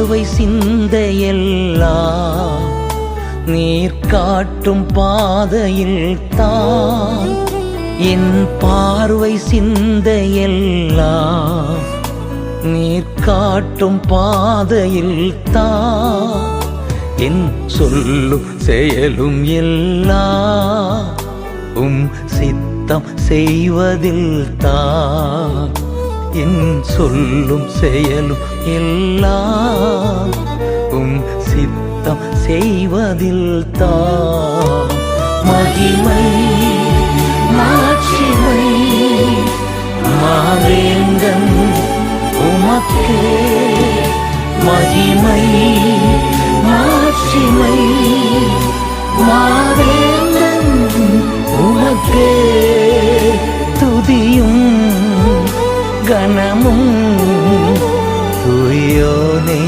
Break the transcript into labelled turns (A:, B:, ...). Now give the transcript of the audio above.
A: பார்வை சிந்தையெல்லாம் நீர் காட்டும் பாதையில் தான். என் பார்வை சிந்தையெல்லாம் நீர் காட்டும் பாதையில் தான். என் சொல்லும் செயலும் எல்லாம் உம் சித்தம் செய்வதில் தான். என் சொல்லும் செயலும் எல்லாம் உம் சித்தம் செய்வதில் தான். மகிமை மாட்சிமை மாவேந்தன் உமக்கே. மகிமை மாட்சிமை மா ഗണമും. തുറിയോനേ